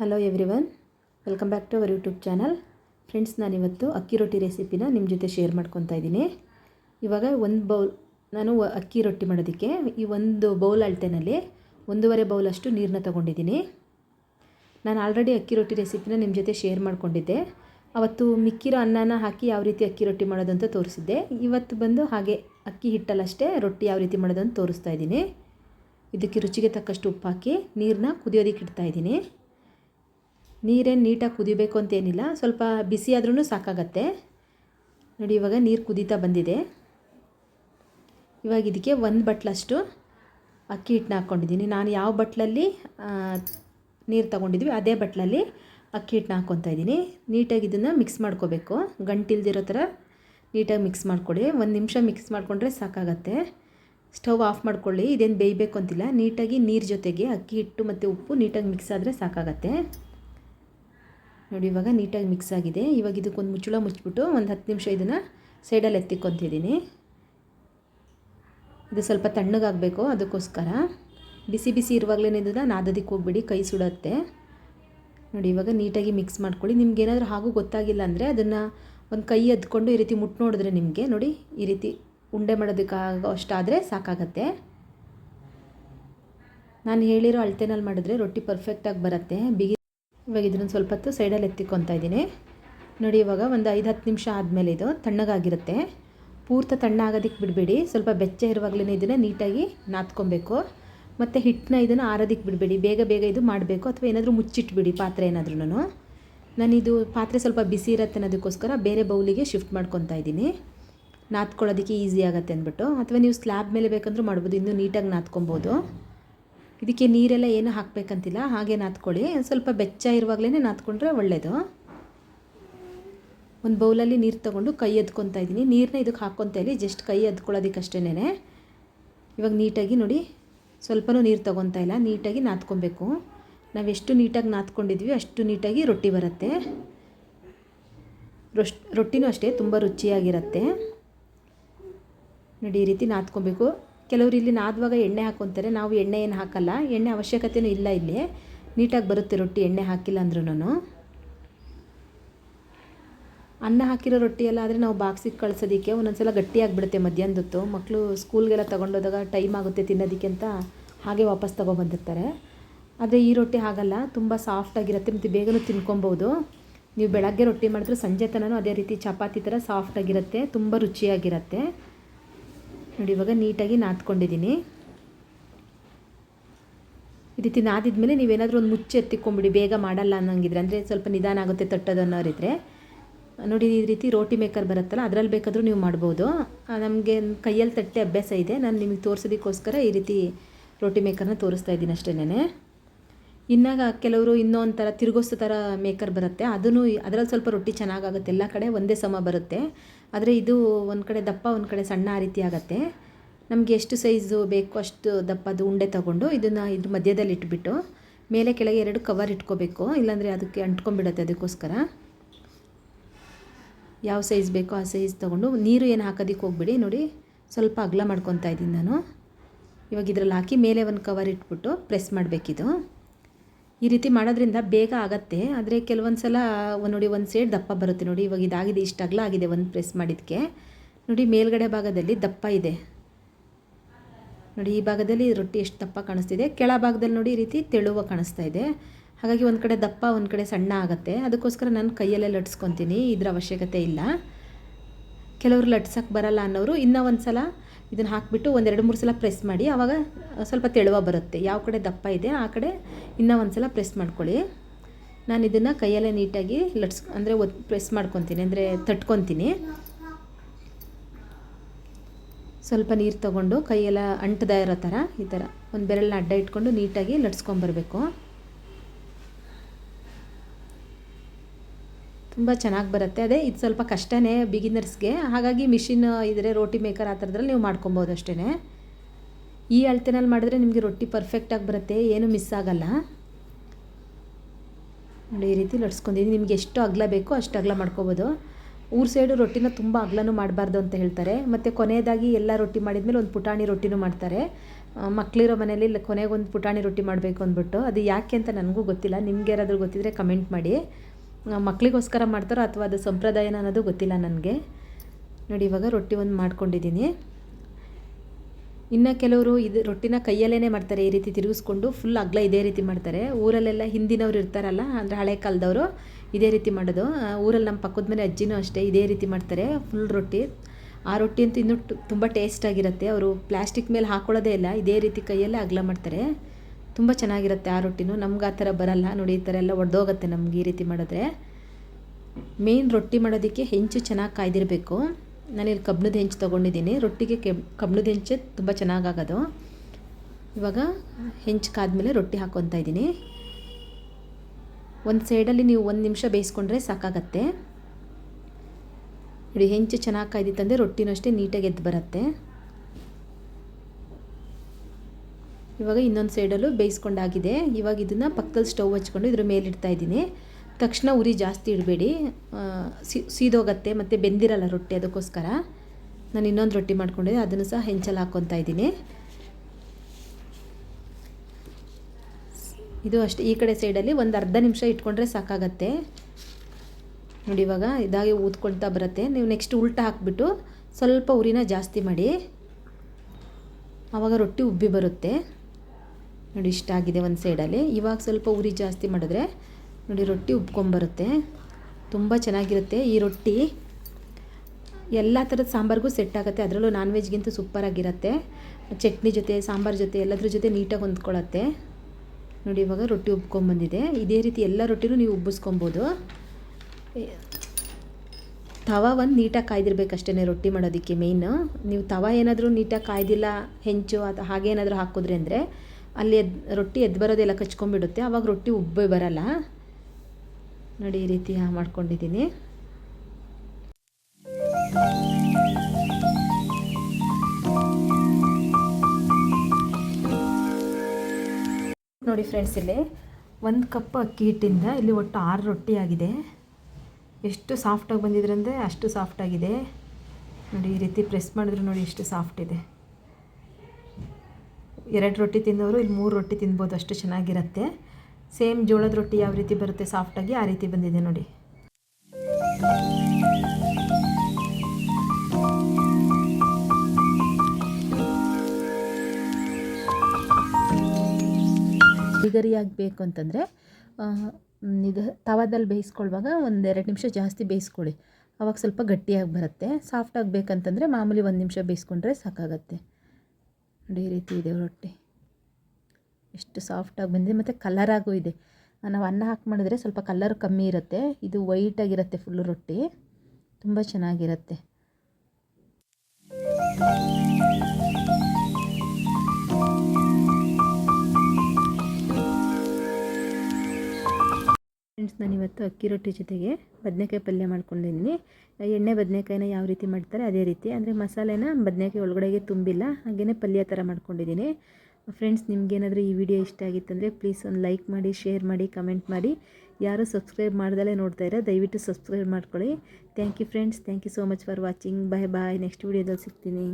Hello everyone welcome back to our YouTube channel friends ನಾನಿವತ್ತು ಅಕ್ಕಿ ರೊಟ್ಟಿ ರೆಸಿಪಿನ ನಿಮ್ಮ ಜೊತೆ ಶೇರ್ ಮಾಡ್ಕೊತಾ ಇದ್ದೀನಿ. ಇವಾಗ ಒಂದು ಬೌಲ್ ನಾನು ಅಕ್ಕಿ ರೊಟ್ಟಿ ಮಾಡೋದಕ್ಕೆ ಈ ಒಂದು ಬೌಲ್ ಅಳತೆನಲ್ಲಿ ಒಂದೂವರೆ ಬೌಲಷ್ಟು ನೀರನ್ನ ತೊಗೊಂಡಿದ್ದೀನಿ. ನಾನು ಆಲ್ರೆಡಿ ಅಕ್ಕಿ ರೊಟ್ಟಿ ರೆಸಿಪಿನ ನಿಮ್ಮ ಜೊತೆ ಶೇರ್ ಮಾಡ್ಕೊಂಡಿದ್ದೆ. ಅವತ್ತು ಮಿಕ್ಕಿರೋ ಅನ್ನನ ಹಾಕಿ ಯಾವ ರೀತಿ ಅಕ್ಕಿ ರೊಟ್ಟಿ ಮಾಡೋದು ಅಂತ ತೋರಿಸಿದ್ದೆ. ಇವತ್ತು ಬಂದು ಹಾಗೆ ಅಕ್ಕಿ ಹಿಟ್ಟಲ್ಲಷ್ಟೇ ರೊಟ್ಟಿ ಯಾವ ರೀತಿ ಮಾಡೋದು ಅಂತ ತೋರಿಸ್ತಾ ಇದ್ದೀನಿ. ಇದಕ್ಕೆ ರುಚಿಗೆ ತಕ್ಕಷ್ಟು ಉಪ್ಪು ಹಾಕಿ ನೀರನ್ನ ಕುದಿಯೋದಕ್ಕೆ ಇಡ್ತಾ ಇದ್ದೀನಿ. ನೀರೇನು ನೀಟಾಗಿ ಕುದಿಬೇಕು ಅಂತೇನಿಲ್ಲ, ಸ್ವಲ್ಪ ಬಿಸಿ ಆದ್ರೂ ಸಾಕಾಗತ್ತೆ. ನೋಡಿ, ಇವಾಗ ನೀರು ಕುದೀತಾ ಬಂದಿದೆ. ಇವಾಗ ಇದಕ್ಕೆ ಒಂದು ಬಟ್ಲಷ್ಟು ಅಕ್ಕಿ ಹಿಟ್ಟನ್ನ ಹಾಕ್ಕೊಂಡಿದ್ದೀನಿ. ನಾನು ಯಾವ ಬಟ್ಲಲ್ಲಿ ನೀರು ತೊಗೊಂಡಿದ್ವಿ, ಅದೇ ಬಟ್ಲಲ್ಲಿ ಅಕ್ಕಿ ಹಿಟ್ಟನ್ನ ಹಾಕ್ಕೊತಾ ಇದ್ದೀನಿ. ನೀಟಾಗಿ ಇದನ್ನು ಮಿಕ್ಸ್ ಮಾಡ್ಕೋಬೇಕು. ಗಂಟಿಲ್ದಿರೋ ಥರ ನೀಟಾಗಿ ಮಿಕ್ಸ್ ಮಾಡ್ಕೊಳ್ಳಿ ಒಂದು ನಿಮಿಷ ಮಿಕ್ಸ್ ಮಾಡಿಕೊಂಡ್ರೆ ಸಾಕಾಗತ್ತೆ. ಸ್ಟವ್ ಆಫ್ ಮಾಡ್ಕೊಳ್ಳಿ. ಇದೇನು ಬೇಯಬೇಕು ಅಂತಿಲ್ಲ. ನೀಟಾಗಿ ನೀರು ಜೊತೆಗೆ ಅಕ್ಕಿ ಹಿಟ್ಟು ಮತ್ತು ಉಪ್ಪು ನೀಟಾಗಿ ಮಿಕ್ಸ್ ಆದರೆ ಸಾಕಾಗತ್ತೆ. ನೋಡಿ, ಇವಾಗ ನೀಟಾಗಿ ಮಿಕ್ಸ್ ಆಗಿದೆ. ಇವಾಗ ಇದಕ್ಕೊಂದು ಮುಚ್ಚಳ ಮುಚ್ಚಿಬಿಟ್ಟು ಒಂದು ಹತ್ತು ನಿಮಿಷ ಇದನ್ನು ಸೈಡಲ್ಲಿ ಎತ್ತಿಕ್ಕೊತಿದ್ದೀನಿ ಇದು ಸ್ವಲ್ಪ ತಣ್ಣಗಾಗಬೇಕು ಅದಕ್ಕೋಸ್ಕರ. ಬಿಸಿ ಬಿಸಿ ಇರುವಾಗಲೇ ಇದನ್ನು ನಾದೋದಕ್ಕೆ ಹೋಗ್ಬಿಡಿ, ಕೈ ಸುಡುತ್ತೆ. ನೋಡಿ, ಇವಾಗ ನೀಟಾಗಿ ಮಿಕ್ಸ್ ಮಾಡ್ಕೊಳ್ಳಿ. ನಿಮ್ಗೆ ಏನಾದರೂ ಹಾಗೂ ಗೊತ್ತಾಗಿಲ್ಲ ಅಂದರೆ ಅದನ್ನು ಒಂದು ಕೈ ಎದ್ಕೊಂಡು ಈ ರೀತಿ ಮುಟ್ಟು ನೋಡಿದ್ರೆ ನಿಮಗೆ, ನೋಡಿ, ಈ ರೀತಿ ಉಂಡೆ ಮಾಡೋದಕ್ಕಾಗೋ ಅಷ್ಟಾದರೆ ಸಾಕಾಗತ್ತೆ. ನಾನು ಹೇಳಿರೋ ಅಳತೆನಲ್ಲಿ ಮಾಡಿದ್ರೆ ರೊಟ್ಟಿ ಪರ್ಫೆಕ್ಟಾಗಿ ಬರುತ್ತೆ. ಬಿಗಿ ಇವಾಗ ಇದನ್ನು ಸ್ವಲ್ಪ ಹೊತ್ತು ಸೈಡಲ್ಲಿ ಎತ್ತಿಕೊತಾ ಇದ್ದೀನಿ. ನೋಡಿ, ಇವಾಗ ಒಂದು ಐದು, ಹತ್ತು ನಿಮಿಷ ಆದಮೇಲೆ ಇದು ತಣ್ಣಗಾಗಿರುತ್ತೆ. ಪೂರ್ತಿ ತಣ್ಣಾಗೋದಕ್ಕೆ ಬಿಡಬೇಡಿ. ಸ್ವಲ್ಪ ಬೆಚ್ಚ ಇರುವಾಗಲೇ ಇದನ್ನು ನೀಟಾಗಿ ನಾದ್ಕೊಬೇಕು. ಮತ್ತು ಹಿಟ್ಟನ್ನ ಇದನ್ನು ಆರೋದಕ್ಕೆ ಬಿಡಬೇಡಿ. ಬೇಗ ಬೇಗ ಇದು ಮಾಡಬೇಕು. ಅಥವಾ ಏನಾದರೂ ಮುಚ್ಚಿಟ್ಬಿಡಿ ಪಾತ್ರೆ ಏನಾದ್ರೂ ನಾನಿದು ಪಾತ್ರೆ ಸ್ವಲ್ಪ ಬಿಸಿ ಇರುತ್ತೆ ಅನ್ನೋದಕ್ಕೋಸ್ಕರ ಬೇರೆ ಬೌಲಿಗೆ ಶಿಫ್ಟ್ ಮಾಡ್ಕೊತಾ ಇದ್ದೀನಿ. ನಾದ್ಕೊಳ್ಳೋದಕ್ಕೆ ಈಸಿ ಆಗುತ್ತೆ ಅಂದ್ಬಿಟ್ಟು. ಅಥವಾ ನೀವು ಸ್ಲ್ಯಾಬ್ ಮೇಲೆ ಬೇಕಂದ್ರೂ ಮಾಡ್ಬೋದು. ಇನ್ನೂ ನೀಟಾಗಿ ನಾದ್ಕೊಬೋದು. ಇದಕ್ಕೆ ನೀರೆಲ್ಲ ಏನು ಹಾಕಬೇಕಂತಿಲ್ಲ, ಹಾಗೆ ನಾದ್ಕೊಳ್ಳಿ. ಸ್ವಲ್ಪ ಬೆಚ್ಚ ಇರುವಾಗಲೇ ನಾದ್ಕೊಂಡ್ರೆ ಒಳ್ಳೆಯದು ಒಂದು ಬೌಲಲ್ಲಿ ನೀರು ತೊಗೊಂಡು ಕೈ ಎದ್ಕೊತಾ ಇದ್ದೀನಿ. ನೀರನ್ನ ಇದಕ್ಕೆ ಹಾಕ್ಕೊತಾ ಇಲ್ಲಿ ಜಸ್ಟ್ ಕೈ ಅಷ್ಟೇನೆ ಇವಾಗ ನೀಟಾಗಿ ನೋಡಿ, ಸ್ವಲ್ಪನೂ ನೀರು ತೊಗೊತಾ ಇಲ್ಲ, ನೀಟಾಗಿ ನಾದ್ಕೊಬೇಕು. ನಾವೆಷ್ಟು ನೀಟಾಗಿ ನಾದ್ಕೊಂಡಿದ್ವಿ, ಅಷ್ಟು ನೀಟಾಗಿ ರೊಟ್ಟಿ ಬರುತ್ತೆ. ರೊಶ್ ರೊಟ್ಟಿನೂ ಅಷ್ಟೇ, ತುಂಬ ರುಚಿಯಾಗಿರುತ್ತೆ. ನೋಡಿ, ಈ ರೀತಿ ನಾದ್ಕೊಬೇಕು. ಕೆಲವರು ಇಲ್ಲಿ ನಾದುವಾಗ ಎಣ್ಣೆ ಹಾಕ್ಕೊತಾರೆ ನಾವು ಎಣ್ಣೆ ಏನು ಹಾಕಲ್ಲ, ಎಣ್ಣೆ ಅವಶ್ಯಕತೆಯೂ ಇಲ್ಲ ಇಲ್ಲಿ. ನೀಟಾಗಿ ಬರುತ್ತೆ ರೊಟ್ಟಿ, ಎಣ್ಣೆ ಹಾಕಿಲ್ಲ ಅಂದ್ರೂ ಅನ್ನ ಹಾಕಿರೋ ರೊಟ್ಟಿ ಎಲ್ಲ ಆದರೆ ನಾವು ಬಾಕ್ಸಿಗೆ ಕಳ್ಸೋದಕ್ಕೆ ಒಂದೊಂದ್ಸಲ ಗಟ್ಟಿಯಾಗಿಬಿಡುತ್ತೆ ಮಧ್ಯಾಹ್ನದೊತ್ತು. ಮಕ್ಕಳು ಸ್ಕೂಲ್ಗೆಲ್ಲ ತೊಗೊಂಡೋದಾಗ ಟೈಮ್ ಆಗುತ್ತೆ ತಿನ್ನೋದಕ್ಕೆ ಅಂತ ಹಾಗೆ ವಾಪಸ್ ತೊಗೊಬಂದಿರ್ತಾರೆ. ಆದರೆ ಈ ರೊಟ್ಟಿ ಹಾಗಲ್ಲ, ತುಂಬ ಸಾಫ್ಟಾಗಿರುತ್ತೆ ಮತ್ತು ಬೇಗನೂ ತಿನ್ಕೊಬೋದು. ನೀವು ಬೆಳಗ್ಗೆ ರೊಟ್ಟಿ ಮಾಡಿದ್ರೆ ಸಂಜೆ ತನಕ ಅದೇ ರೀತಿ ಚಪಾತಿ ಥರ ಸಾಫ್ಟಾಗಿರುತ್ತೆ ತುಂಬ ರುಚಿಯಾಗಿರುತ್ತೆ. ನೋಡಿ, ಇವಾಗ ನೀಟಾಗಿ ನಾದ್ಕೊಂಡಿದ್ದೀನಿ. ಈ ರೀತಿ ನಾದಿದ್ಮೇಲೆ ನೀವೇನಾದರೂ ಒಂದು ಮುಚ್ಚಿ ಎತ್ತಿಕೊಂಬಿಡಿ, ಬೇಗ ಮಾಡಲ್ಲ ಅನ್ನೋಂಗಿದ್ರೆ, ಅಂದರೆ ಸ್ವಲ್ಪ ನಿಧಾನ ಆಗುತ್ತೆ ತಟ್ಟೋದು ಅನ್ನೋರಿದ್ರೆ. ನೋಡಿ, ಈ ರೀತಿ ರೋಟಿ ಮೇಕರ್ ಬರುತ್ತಲ್ಲ, ಅದರಲ್ಲಿ ಬೇಕಾದರೂ ನೀವು ಮಾಡ್ಬೋದು. ನಮಗೆ ಕೈಯಲ್ಲಿ ತಟ್ಟೆ ಅಭ್ಯಾಸ ಇದೆ. ನಾನು ನಿಮಗೆ ತೋರಿಸೋದಕ್ಕೋಸ್ಕರ ಈ ರೀತಿ ರೋಟಿ ಮೇಕರ್ನ ತೋರಿಸ್ತಾ ಇದ್ದೀನಿ ಅಷ್ಟೇನೆ ಇನ್ನಾಗ ಕೆಲವರು ಇನ್ನೂ ಒಂಥರ ತಿರುಗಿಸೋ ಥರ ಮೇಕರ್ ಬರುತ್ತೆ. ಅದನ್ನು ಅದರಲ್ಲಿ ಸ್ವಲ್ಪ ರೊಟ್ಟಿ ಚೆನ್ನಾಗಾಗುತ್ತೆ. ಎಲ್ಲ ಕಡೆ ಒಂದೇ ಸಮ ಬರುತ್ತೆ. ಆದರೆ ಇದು ಒಂದು ಕಡೆ ದಪ್ಪ, ಒಂದು ಕಡೆ ಸಣ್ಣ ಆ ರೀತಿ ಆಗುತ್ತೆ. ನಮಗೆ ಎಷ್ಟು ಸೈಜು ಬೇಕು ಅಷ್ಟು ದಪ್ಪದು ಉಂಡೆ ತಗೊಂಡು ಇದನ್ನು ಇದ್ರ ಮಧ್ಯದಲ್ಲಿ ಇಟ್ಬಿಟ್ಟು ಮೇಲೆ ಕೆಳಗೆ ಎರಡು ಕವರ್ ಇಟ್ಕೋಬೇಕು. ಇಲ್ಲಾಂದರೆ ಅದಕ್ಕೆ ಅಂಟ್ಕೊಂಡ್ಬಿಡುತ್ತೆ ಅದಕ್ಕೋಸ್ಕರ. ಯಾವ ಸೈಜ್ ಬೇಕೋ ಆ ಸೈಜ್ ತೊಗೊಂಡು ನೀರು ಏನು ಹಾಕೋದಕ್ಕೆ ಹೋಗ್ಬಿಡಿ. ನೋಡಿ, ಸ್ವಲ್ಪ ಅಗಲ ಮಾಡ್ಕೊತಾ ಇದ್ದೀನಿ ನಾನು. ಇವಾಗ ಇದರಲ್ಲಿ ಹಾಕಿ ಮೇಲೆ ಒಂದು ಕವರ್ ಇಟ್ಬಿಟ್ಟು ಪ್ರೆಸ್ ಮಾಡಬೇಕಿದು. ಈ ರೀತಿ ಮಾಡೋದ್ರಿಂದ ಬೇಗ ಆಗತ್ತೆ. ಆದರೆ ಕೆಲವೊಂದು ಸಲ ನೋಡಿ ಒಂದು ಸೈಡ್ ದಪ್ಪ ಬರುತ್ತೆ. ನೋಡಿ ಇವಾಗ ಇದಾಗಿದೆ, ಇಷ್ಟು ಅಗಲ ಆಗಿದೆ ಒಂದು ಪ್ರೆಸ್ ಮಾಡಿದ್ದಕ್ಕೆ ನೋಡಿ ಮೇಲ್ಗಡೆ ಭಾಗದಲ್ಲಿ ದಪ್ಪ ಇದೆ. ನೋಡಿ ಈ ಭಾಗದಲ್ಲಿ ರೊಟ್ಟಿ ಎಷ್ಟು ದಪ್ಪ ಕಾಣಿಸ್ತಿದೆ. ಕೆಳ ಭಾಗದಲ್ಲಿ ನೋಡಿ ಈ ರೀತಿ ತೆಳುವ ಕಾಣಿಸ್ತಾ ಇದೆ. ಹಾಗಾಗಿ ಒಂದು ಕಡೆ ದಪ್ಪ, ಒಂದು ಕಡೆ ಸಣ್ಣ ಆಗುತ್ತೆ. ಅದಕ್ಕೋಸ್ಕರ ನಾನು ಕೈಯಲ್ಲೇ ಲಟ್ಸ್ಕೊತೀನಿ. ಇದರ ಅವಶ್ಯಕತೆ ಇಲ್ಲ. ಕೆಲವರು ಲಟ್ಸಕ್ಕೆ ಬರಲ್ಲ ಅನ್ನೋರು ಇನ್ನೂ ಒಂದು ಸಲ ಇದನ್ನು ಹಾಕಿಬಿಟ್ಟು ಒಂದೆರಡು ಮೂರು ಸಲ ಪ್ರೆಸ್ ಮಾಡಿ ಆವಾಗ ಸ್ವಲ್ಪ ತೆಳುವ ಬರುತ್ತೆ. ಯಾವ ಕಡೆ ದಪ್ಪ ಇದೆ, ಆ ಕಡೆ ಇನ್ನೂ ಒಂದು ಸಲ ಪ್ರೆಸ್ ಮಾಡ್ಕೊಳ್ಳಿ. ನಾನು ಇದನ್ನು ಕೈಯಲ್ಲೇ ನೀಟಾಗಿ ಲಟ್ಸ್, ಅಂದರೆ ಒತ್ತು ಪ್ರೆಸ್ ಮಾಡ್ಕೊತೀನಿ, ಅಂದರೆ ತಟ್ಕೊತೀನಿ. ಸ್ವಲ್ಪ ನೀರು ತಗೊಂಡು ಕೈಯೆಲ್ಲ ಅಂಟದ ಇರೋ ಥರ ಈ ಥರ ಒಂದು ಬೆರಳನ್ನ ಅಡ್ಡ ಇಟ್ಕೊಂಡು ನೀಟಾಗಿ ಲಟ್ಸ್ಕೊಂಬರ್ಬೇಕು. ತುಂಬ ಚೆನ್ನಾಗಿ ಬರುತ್ತೆ. ಅದೇ ಇದು ಸ್ವಲ್ಪ ಕಷ್ಟನೇ ಬಿಗಿನರ್ಸ್ಗೆ. ಹಾಗಾಗಿ ಮಿಷಿನ್ ಇದ್ದರೆ ರೋಟಿ ಮೇಕರ್ ಆ ಥರದ್ರಲ್ಲಿ ನೀವು ಮಾಡ್ಕೊಬೋದು ಅಷ್ಟೇ ಈ ಅಳತೆನಲ್ಲಿ ಮಾಡಿದ್ರೆ ನಿಮಗೆ ರೊಟ್ಟಿ ಪರ್ಫೆಕ್ಟಾಗಿ ಬರುತ್ತೆ. ಏನು ಮಿಸ್ ಆಗಲ್ಲ. ನೋಡಿ, ಈ ರೀತಿ ಲಟ್ಸ್ಕೊಂಡಿದ್ದೀನಿ. ನಿಮ್ಗೆ ಎಷ್ಟು ಅಗಲ ಬೇಕೋ ಅಷ್ಟು ಅಗಲ ಮಾಡ್ಕೋಬೋದು. ಊರು ಸೈಡು ರೊಟ್ಟಿನ ತುಂಬ ಅಗಲನೂ ಮಾಡಬಾರ್ದು ಅಂತ ಹೇಳ್ತಾರೆ. ಮತ್ತು ಕೊನೆಯದಾಗಿ ಎಲ್ಲ ರೊಟ್ಟಿ ಮಾಡಿದ್ಮೇಲೆ ಒಂದು ಪುಟಾಣಿ ರೊಟ್ಟಿನೂ ಮಾಡ್ತಾರೆ. ಮಕ್ಕಳಿರೋ ಮನೇಲಿ ಕೊನೆಗೊಂದು ಪುಟಾಣಿ ರೊಟ್ಟಿ ಮಾಡಬೇಕು ಅಂದ್ಬಿಟ್ಟು. ಅದು ಯಾಕೆ ಅಂತ ನನಗೂ ಗೊತ್ತಿಲ್ಲ. ನಿಮ್ಗೆ ಯಾರಾದರೂ ಗೊತ್ತಿದ್ರೆ ಕಮೆಂಟ್ ಮಾಡಿ. ಮಕ್ಕಳಿಗೋಸ್ಕರ ಮಾಡ್ತಾರೋ ಅಥವಾ ಅದು ಸಂಪ್ರದಾಯನ ಅನ್ನೋದು ಗೊತ್ತಿಲ್ಲ ನನಗೆ. ನೋಡಿ, ಇವಾಗ ರೊಟ್ಟಿ ಒಂದು ಮಾಡ್ಕೊಂಡಿದ್ದೀನಿ ಇನ್ನು ಕೆಲವರು ಇದು ರೊಟ್ಟಿನ ಕೈಯಲ್ಲೇ ಮಾಡ್ತಾರೆ ಈ ರೀತಿ ತಿರುಗಿಸ್ಕೊಂಡು. ಫುಲ್ ಅಗ್ಲ ಇದೇ ರೀತಿ ಮಾಡ್ತಾರೆ. ಊರಲ್ಲೆಲ್ಲ ಹಿಂದಿನವ್ರು ಇರ್ತಾರಲ್ಲ, ಅಂದರೆ ಹಳೆ ಕಾಲದವರು, ಇದೇ ರೀತಿ ಮಾಡೋದು. ಊರಲ್ಲಿ ನಮ್ಮ ಪಕ್ಕದ ಮನೆ ಅಜ್ಜಿನೂ ಅಷ್ಟೇ ಇದೇ ರೀತಿ ಮಾಡ್ತಾರೆ ಫುಲ್ ರೊಟ್ಟಿ. ಆ ರೊಟ್ಟಿ ಅಂತೂ ಇನ್ನೂ ತುಂಬ ಟೇಸ್ಟಾಗಿರುತ್ತೆ ಅವರು ಪ್ಲ್ಯಾಸ್ಟಿಕ್ ಮೇಲೆ ಹಾಕೊಳ್ಳೋದೇ ಇಲ್ಲ, ಇದೇ ರೀತಿ ಕೈಯಲ್ಲೇ ಅಗ್ಲ ಮಾಡ್ತಾರೆ. ತುಂಬ ಚೆನ್ನಾಗಿರುತ್ತೆ ಆ ರೊಟ್ಟಿನೂ. ನಮ್ಗೆ ಆ ಥರ ಬರಲ್ಲ. ನೋಡಿ, ಈ ಥರ ಎಲ್ಲ ಒಡೆದೋಗುತ್ತೆ ನಮ್ಗೆ ಈ ರೀತಿ ಮಾಡಿದ್ರೆ. ಮೇಯ್ನ್ ರೊಟ್ಟಿ ಮಾಡೋದಕ್ಕೆ ಹೆಂಚು ಚೆನ್ನಾಗಿ ಕಾಯ್ದಿರಬೇಕು. ನಾನಿಲ್ಲಿ ಕಬ್ಬಣದ ಹೆಂಚು ತೊಗೊಂಡಿದ್ದೀನಿ. ರೊಟ್ಟಿಗೆ ಕೆ, ಕಬ್ಣದ ಹೆಂಚೆ ತುಂಬ ಚೆನ್ನಾಗಾಗೋದು. ಇವಾಗ ಹೆಂಚು ಕಾದ್ಮೇಲೆ ರೊಟ್ಟಿ ಹಾಕ್ಕೊತಾ ಇದ್ದೀನಿ. ಒಂದು ಸೈಡಲ್ಲಿ ನೀವು ಒಂದು ನಿಮಿಷ ಬೇಯಿಸ್ಕೊಂಡ್ರೆ ಸಾಕಾಗತ್ತೆ. ನೋಡಿ, ಹೆಂಚು ಚೆನ್ನಾಗಿ ಕಾಯ್ದಿತ್ತಂದರೆ ರೊಟ್ಟಿನೂ ಅಷ್ಟೇ ನೀಟಾಗಿ ಎದ್ದು ಬರುತ್ತೆ. ಇವಾಗ ಇನ್ನೊಂದು ಸೈಡಲ್ಲೂ ಬೇಯಿಸ್ಕೊಂಡಾಗಿದೆ. ಇವಾಗ ಇದನ್ನು ಪಕ್ಕದಲ್ಲಿ ಸ್ಟವ್ ಹಚ್ಕೊಂಡು ಇದ್ರ ಮೇಲೆ ಇಡ್ತಾ ಇದ್ದೀನಿ. ತಕ್ಷಣ ಉರಿ ಜಾಸ್ತಿ ಇಡಬೇಡಿ. ಸೀದೋಗತ್ತೆ ಮತ್ತು ಬೆಂದಿರಲ್ಲ ರೊಟ್ಟಿ ಅದಕ್ಕೋಸ್ಕರ. ನಾನು ಇನ್ನೊಂದು ರೊಟ್ಟಿ ಮಾಡ್ಕೊಂಡಿದ್ದೆ. ಅದನ್ನು ಸಹ ಹೆಂಚಲ್ಲಿ ಹಾಕ್ಕೊತಾ ಇದ್ದೀನಿ. ಇದು ಅಷ್ಟೇ. ಈ ಕಡೆ ಸೈಡಲ್ಲಿ ಒಂದು ಅರ್ಧ ನಿಮಿಷ ಇಟ್ಕೊಂಡ್ರೆ ಸಾಕಾಗತ್ತೆ. ನೋಡಿ ಇವಾಗ ಇದಾಗಿ ಊದ್ಕೊಳ್ತಾ ಬರುತ್ತೆ. ನೀವು ನೆಕ್ಸ್ಟ್ ಉಲ್ಟ ಹಾಕ್ಬಿಟ್ಟು ಸ್ವಲ್ಪ ಉರಿನ ಜಾಸ್ತಿ ಮಾಡಿ. ಆವಾಗ ರೊಟ್ಟಿ ಉಬ್ಬಿ ಬರುತ್ತೆ. ನೋಡಿ ಇಷ್ಟ ಆಗಿದೆ ಒಂದು ಸೈಡಲ್ಲಿ ಇವಾಗ ಸ್ವಲ್ಪ ಉರಿ ಜಾಸ್ತಿ ಮಾಡಿದ್ರೆ ನೋಡಿ ರೊಟ್ಟಿ ಉಬ್ಕೊಂಬರುತ್ತೆ ತುಂಬ ಚೆನ್ನಾಗಿರುತ್ತೆ ಈ ರೊಟ್ಟಿ. ಎಲ್ಲ ಥರದ ಸಾಂಬಾರಿಗೂ ಸೆಟ್ ಆಗುತ್ತೆ. ಅದರಲ್ಲೂ ನಾನ್ ವೆಜ್ಗಿಂತೂ ಸೂಪರಾಗಿರುತ್ತೆ ಚಟ್ನಿ ಜೊತೆ, ಸಾಂಬಾರು ಜೊತೆ, ಎಲ್ಲದ್ರ ಜೊತೆ ನೀಟಾಗಿ ಹೊಂದ್ಕೊಳ್ಳುತ್ತೆ ನೋಡಿ ಇವಾಗ ರೊಟ್ಟಿ ಉಬ್ಕೊಂಬಂದಿದೆ ಇದೇ ರೀತಿ ಎಲ್ಲ ರೊಟ್ಟಿನೂ ನೀವು ಉಬ್ಬಿಸ್ಕೊಬೋದು. ತವ ಒಂದು ನೀಟಾಗಿ ಕಾಯ್ದಿರ್ಬೇಕಷ್ಟೇ ರೊಟ್ಟಿ ಮಾಡೋದಕ್ಕೆ ಮೇಯ್ನು ನೀವು ತವ ಏನಾದರೂ ನೀಟಾಗಿ ಕಾಯ್ದಿಲ್ಲ, ಹೆಂಚು ಅಥವಾ ಹಾಗೆ ಏನಾದರೂ ಹಾಕಿದ್ರಿ ಅಂದರೆ ಅಲ್ಲಿ ಎದ್, ರೊಟ್ಟಿ ಎದ್ದು ಬರೋದೆಲ್ಲ ಕಚ್ಕೊಂಡ್ಬಿಡುತ್ತೆ. ಆವಾಗ ರೊಟ್ಟಿ ಉಬ್ಬೆ ಬರಲ್ಲ. ನೋಡಿ ಈ ರೀತಿ ಮಾಡ್ಕೊಂಡಿದ್ದೀನಿ. ನೋಡಿ ಫ್ರೆಂಡ್ಸ್ ಇಲ್ಲಿ ಒಂದು ಕಪ್ ಅಕ್ಕಿ ಹಿಟ್ಟಿಂದ ಇಲ್ಲಿ ಒಟ್ಟು ಆರು ರೊಟ್ಟಿ ಆಗಿದೆ. ಎಷ್ಟು ಸಾಫ್ಟಾಗಿ ಬಂದಿದ್ರಂದರೆ ಅಷ್ಟು ಸಾಫ್ಟಾಗಿದೆ ನೋಡಿ ಈ ರೀತಿ ಪ್ರೆಸ್ ಮಾಡಿದ್ರೆ ನೋಡಿ ಎಷ್ಟು ಸಾಫ್ಟ್ ಇದೆ. ಎರಡು ರೊಟ್ಟಿ ತಿನ್ನೋರು ಇಲ್ಲಿ ಮೂರು ರೊಟ್ಟಿ ತಿನ್ಬೋದು, ಅಷ್ಟು ಚೆನ್ನಾಗಿರುತ್ತೆ. ಸೇಮ್ ಜೋಳದ ರೊಟ್ಟಿ ಯಾವ ರೀತಿ ಬರುತ್ತೆ ಸಾಫ್ಟಾಗಿ ಆ ರೀತಿ ಬಂದಿದೆ ನೋಡಿ. ಆಗಬೇಕು ಅಂತಂದರೆ ಇದು ತವಾದಲ್ಲಿ ಬೇಯಿಸ್ಕೊಳ್ಳುವಾಗ ಒಂದೆರಡು ನಿಮಿಷ ಜಾಸ್ತಿ ಬೇಯಿಸ್ಕೊಳ್ಳಿ. ಅವಾಗ ಸ್ವಲ್ಪ ಗಟ್ಟಿಯಾಗಿ ಬರುತ್ತೆ. ಸಾಫ್ಟ್ ಆಗಬೇಕಂತಂದರೆ ಮಾಮೂಲಿ ಒಂದು ನಿಮಿಷ ಬೇಯಿಸ್ಕೊಂಡ್ರೆ ಸಾಕಾಗತ್ತೆ. ಈ ರೀತಿ ಇದೆ ರೊಟ್ಟಿ. ಎಷ್ಟು ಸಾಫ್ಟಾಗಿ ಬಂದಿದೆ. ಮತ್ತು ಕಲರಾಗೂ ಇದೆ. ನಾವು ಅನ್ನ ಹಾಕಿ ಮಾಡಿದ್ರೆ ಸ್ವಲ್ಪ ಕಲರ್ ಕಮ್ಮಿ ಇರುತ್ತೆ. ಇದು ವೈಟಾಗಿರುತ್ತೆ ಫುಲ್ಲು ರೊಟ್ಟಿ. ತುಂಬ ಚೆನ್ನಾಗಿರುತ್ತೆ. ಫ್ರೆಂಡ್ಸ್, ನಾನು ಇವತ್ತು ಅಕ್ಕಿ ರೊಟ್ಟಿ ಜೊತೆಗೆ ಬದನೆಕಾಯಿ ಪಲ್ಯ ಮಾಡ್ಕೊಂಡಿದ್ದೀನಿ. ಎಣ್ಣೆ ಬದನೆಕಾಯಿನ ಯಾವ ರೀತಿ ಮಾಡ್ತಾರೆ ಅದೇ ರೀತಿ. ಅಂದರೆ ಮಸಾಲೆನ ಬದನೆಕಾಯಿ ಒಳಗಡೆಗೆ ತುಂಬಿಲ್ಲ ಹಾಗೇ ಪಲ್ಯ ಥರ ಮಾಡ್ಕೊಂಡಿದ್ದೀನಿ. ಫ್ರೆಂಡ್ಸ್ ನಿಮಗೇನಾದರೂ ಈ ವಿಡಿಯೋ ಇಷ್ಟ ಆಗಿತ್ತಂದರೆ ಪ್ಲೀಸ್ ಒಂದು ಲೈಕ್ ಮಾಡಿ, ಶೇರ್ ಮಾಡಿ, ಕಮೆಂಟ್ ಮಾಡಿ. ಯಾರು ಸಬ್ಸ್ಕ್ರೈಬ್ ಮಾಡ್ದಲೇ ನೋಡ್ತಾ ಇರೋ, ದಯವಿಟ್ಟು ಸಬ್ಸ್ಕ್ರೈಬ್ ಮಾಡ್ಕೊಳ್ಳಿ. Thank you friends, thank you so much for watching. Bye bye. Next ವೀಡಿಯೋದಲ್ಲಿ ಸಿಗ್ತೀನಿ.